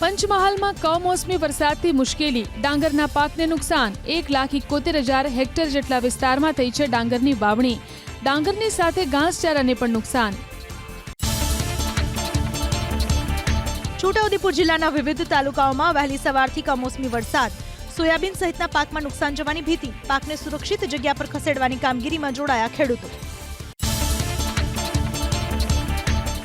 પંચમહાલમાં કમોસમી વરસાદથી મુશ્કેલી. ડાંગરના પાકને નુકસાન. એક લાખ એકોતેર હજાર હેક્ટર જેટલા વિસ્તારમાં થઈ છે ડાંગરની વાવણી. ડાંગરની સાથે ઘાસચારાને પણ નુકસાન. છોટાઉદેપુર જિલ્લાના વિવિધ તાલુકાઓમાં વહેલી સવારથી કમોસમી વરસાદ. સોયાબીન સહિતના પાકમાં નુકસાન જવાની ભીતિ. પાકને સુરક્ષિત જગ્યા પર ખસેડવાની કામગીરીમાં જોડાયા ખેડૂતો.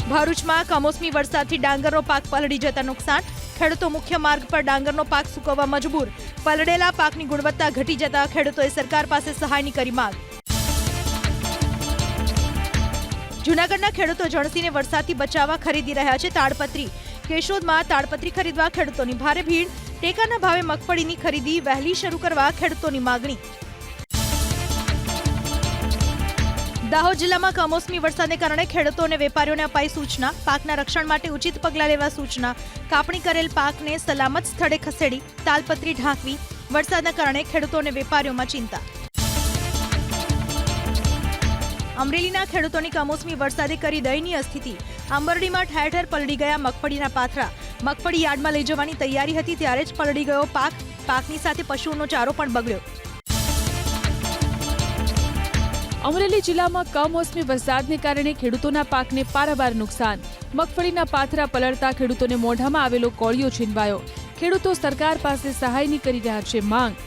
ભરૂચમાં કમોસમી વરસાદથી ડાંગરનો પાક પલળી જતા નુકસાન. ખેડૂતો મુખ્ય માર્ગ પર ડાંગરનો પાક સુકવવા મજબૂર. પલળેલા પાકની ગુણવત્તા ઘટી જતા ખેડૂતોએ સરકાર પાસે સહાયની કરી માંગ. જૂનાગઢના ખેડૂતો જણસીને વરસાદથી બચાવવા ખરીદી રહ્યા છે તાડપત્રી. કેશોદમાં તાડપત્રી ખરીદવા ખેડૂતોની ભારે ભીડ, ટેકાના ભાવે મગફળીની ખરીદી વહેલી શરૂ કરવા ખેડૂતોની માગણી. દાહોદ જિલ્લામાં કમોસમી વરસાદને કારણે ખેડૂતો અને વેપારીઓને અપાઈ સૂચના. પાકના રક્ષણ માટે ઉચિત પગલાં લેવા સૂચના. કાપણી કરેલ પાકને સલામત સ્થળે ખસેડી તાલપત્રી ઢાંકવી. વરસાદના કારણે ખેડૂતો અને વેપારીઓમાં ચિંતા. અમરેલીના ખેડૂતોની કમોસમી વરસાદે કરી દયનીય સ્થિતિ. આંબરડીમાં ઠેર ઠેર પલળી ગયા મગફળીના પાથરા. મગફળી યાર્ડમાં લઈ જવાની તૈયારી હતી ત્યારે જ પલળી ગયો પાક. પાકની સાથે પશુઓનો ચારો પણ બગડ્યો. અમરેલી જિલ્લામાં કમોસમી વરસાદને કારણે ખેડૂતોના પાકને પારાવાર નુકસાન. મગફળીના પાથરા પલળતા ખેડૂતોને મોઢામાં આવેલો કોળિયો છીનવાયો. ખેડૂતો સરકાર પાસે સહાયની કરી રહ્યા છે માંગ.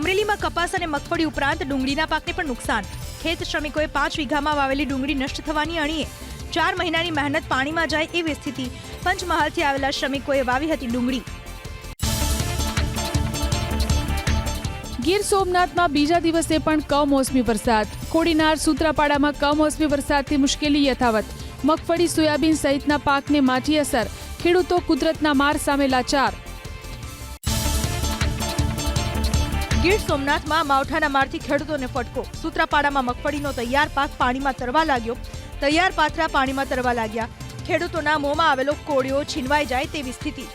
અમરેલીમાં કપાસ અને મગફળી ઉપરાંત ડુંગળીના પાકને પણ નુકસાન. ખેત શ્રમિકોએ પાંચ વીઘામાં વાવેલી ડુંગળી નષ્ટ થવાની અણીએ. ચાર મહિનાની મહેનત પાણીમાં જાય એવી સ્થિતિ. પંચમહાલથી આવેલા શ્રમિકોએ વાવી હતી ડુંગળી. ગીર સોમનાથમાં બીજા દિવસે પણ કમોસમી વરસાદ. કોડીનાર સૂત્રાપાડામાં કમોસમી વરસાદથી મુશ્કેલી યથાવત. મગફળી, સોયાબીન સહિતના પાકને માઠી અસર. ખેડૂતો કુદરતના માર સામે લાચાર. ગીર સોમનાથમાં માવઠાના મારથી ખેડૂતોને ફટકો. સૂત્રાપાડામાં મગફળીનો તૈયાર પાક પાણીમાં તરવા લાગ્યો. તૈયાર પાથરા પાણીમાં તરવા લાગ્યા. ખેડૂતોના મોંમાં આવેલો કોળિયો છીનવાઈ જાય તેવી સ્થિતિ.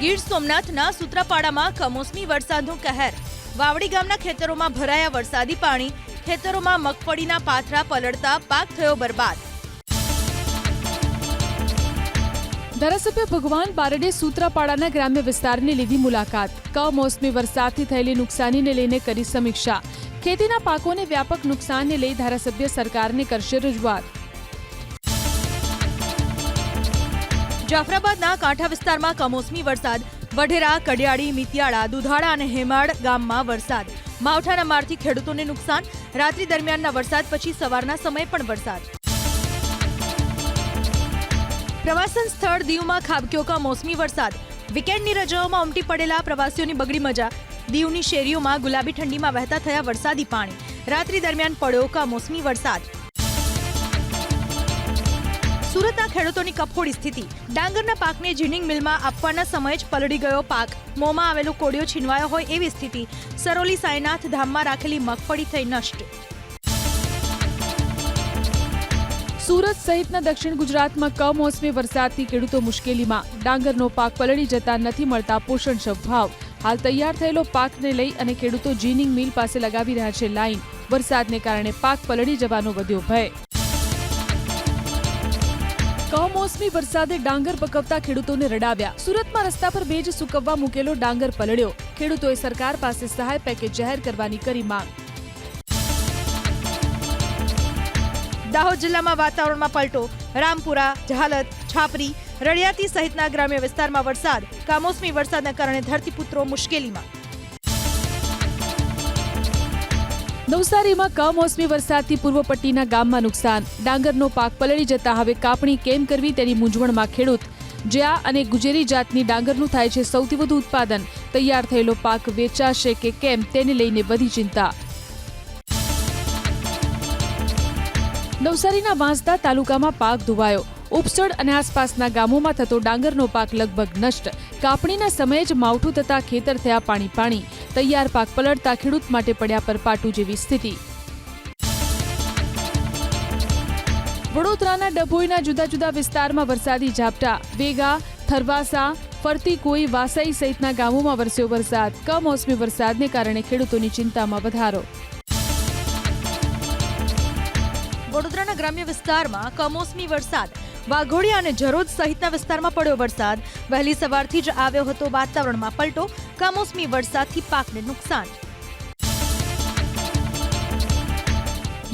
ગીર સોમનાથના સૂત્રાપાડામાં કમોસમી વરસાદનું કહેર. વાવડી ગામના ખેતરોમાં ભરાયા વરસાદી પાણી, ખેતરોમાં મગફળીના પાથરા પલળતા પાક થયો બરબાદ. ધારાસભ્ય ભગવાન બારડે સૂત્રાપાડાના ગ્રામ્ય વિસ્તારની લીધી મુલાકાત. કમોસમી વરસાદથી થયેલી નુકસાનીને લઈને કરી સમીક્ષા. ખેતીના પાકોને વ્યાપક નુકસાનને લઈ ધારાસભ્ય સરકારને કરશે રજૂઆત. જાફરાબાદના કાંઠા વિસ્તારમાં કમોસમી વરસાદ. વઢેરા, કડિયાળી, મિતિયાળા, દુધાળા અને હેમાળ ગામમાં વરસાદ. માવઠાના મારથી ખેડૂતોને નુકસાન. રાત્રિ દરમિયાનના વરસાદ, પછી સવારના સમયે પણ વરસાદ. પ્રવાસન સ્થળ દીવમાં ખાબક્યો કમોસમી વરસાદ. વીકેન્ડની રજાઓમાં ઉમટી પડેલા પ્રવાસીઓની બગડી મજા. દીવની શેરીઓમાં ગુલાબી ઠંડીમાં વહેતા થયા વરસાદી પાણી. રાત્રિ દરમિયાન પડ્યો કમોસમી વરસાદ. સુરતના ખેડૂતોની કફોડી સ્થિતિ. ડાંગરના પાકને જીનિંગ મિલમાં આપવાના સમયે જ પલળી ગયો પાક. મોંમાં આવેલો કોડિયો છીનવાયો હોય એવી સ્થિતિ. સરોલી સાંઈનાથ ધામમાં રાખેલી મગફળી થઈ નષ્ટ. સુરત સહિતના દક્ષિણ ગુજરાતમાં કમોસમી વરસાદથી ખેડૂતો મુશ્કેલીમાં. ડાંગરનો પાક પલળી જતા નથી મળતા પોષણક્ષમ ભાવ. હાલ તૈયાર થયેલો પાકને લઈ અને ખેડૂતો જીનિંગ મિલ પાસે લગાવી રહ્યા છે લાઈન. વરસાદને કારણે પાક પલળી જવાનો વધ્યો ભય. કમોસમી વરસાદે ડાંગર પકવતા ખેડૂતોને રડાવ્યા. સુરતમાં રસ્તા પર ભેજ સુકવવા મૂકેલો ડાંગર પલળ્યો. ખેડૂતોએ સરકાર પાસે સહાય પેકેજ જાહેર કરવાની કરી માંગ. દાહોદ જિલ્લામાં વાતાવરણમાં પલટો. રામપુરા જહાલત છાપરી, રળિયાતી સહિતના ગ્રામ્ય વિસ્તારમાં વરસાદ. કમોસમી વરસાદના કારણે ધરતીપુત્રો મુશ્કેલીમાં. નવસારીમાં કમોસમી વરસાદથી પૂર્વ પટ્ટીના ગામમાં નુકસાન. ડાંગરનો પાક પલળી જતા હવે કાપણી કેમ કરવી તેની મૂંઝવણમાં ખેડૂત. જ્યાં અને ગુજેરી જાતની ડાંગરનું થાય છે સૌથી વધુ ઉત્પાદન. તૈયાર થયેલો પાક વેચાશે કે કેમ તેને લઈને વધી ચિંતા. નવસારીના વાંસદા તાલુકામાં પાક ધોવાયો. ઉપસડ અને આસપાસના ગામોમાં થતો ડાંગરનો પાક લગભગ નષ્ટ. કાપણીના સમયે જ માવઠું થતા ખેતર થયા પાણી પાણી. તૈયાર પાક પલળતા ખેડૂત માટે પડ્યા પર પાટું જેવી સ્થિતિ. વડોદરાના ડભોઈના જુદા જુદા વિસ્તારમાં વરસાદી ઝાપટા. વેગા, થરવાસા, ફરતી કોઈ, વાસાઈ સહિતના ગામોમાં વરસ્યો વરસાદ. કમોસમી વરસાદને કારણે ખેડૂતોની ચિંતામાં વધારો. વડોદરાના ગ્રામ્ય વિસ્તારમાં કમોસમી વરસાદ. વાઘોડિયા અને જરોદ સહિતના વિસ્તારમાં પડ્યો વરસાદ. વહેલી સવારથી જ આવ્યો હતો વાતાવરણમાં પલટો, કમોસમી વરસાદથી પાકને નુકસાન.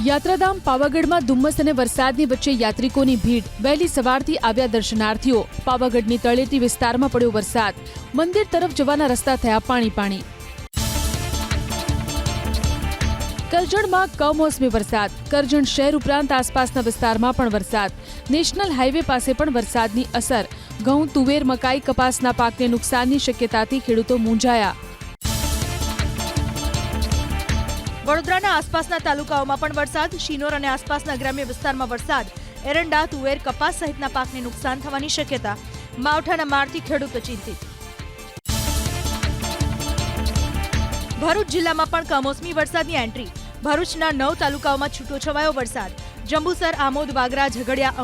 યાત્રાધામ પાવાગઢમાં ધુમ્મસ અને વરસાદની વચ્ચે યાત્રિકોની ભીડ. વહેલી સવારથી આવ્યા દર્શનાર્થીઓ. પાવાગઢની તળેટી વિસ્તારમાં પડ્યો વરસાદ. મંદિર તરફ જવાના રસ્તા થયા પાણી પાણી કરજણમાં કમોસમી વરસાદ. કરજણ શહેર ઉપરાંત આસપાસના વિસ્તારમાં પણ વરસાદ. નેશનલ હાઈવે પાસે પણ વરસાદની અસર. ઘઉં, તુવેર, મકાઈ કપાસના પાકને નુકસાનની શક્યતાથી ખેડૂતો મૂંઝાયા. વડોદરાના આસપાસના તાલુકાઓમાં પણ વરસાદ. શિનોર અને આસપાસના ગ્રામ્ય વિસ્તારમાં વરસાદ. એરંડા, તુવેર, કપાસ સહિતના પાકને નુકસાન થવાની શક્યતા. માવઠાના મારથી ખેડૂતો ચિંતિત. ભરૂચ જિલ્લામાં પણ કમોસમી વરસાદની એન્ટ્રી. ભરૂચના નવ તાલુકાઓમાં છૂટોછવાયો વરસાદ. જંબુસર આમોદ વાગરા ઝઘડિયા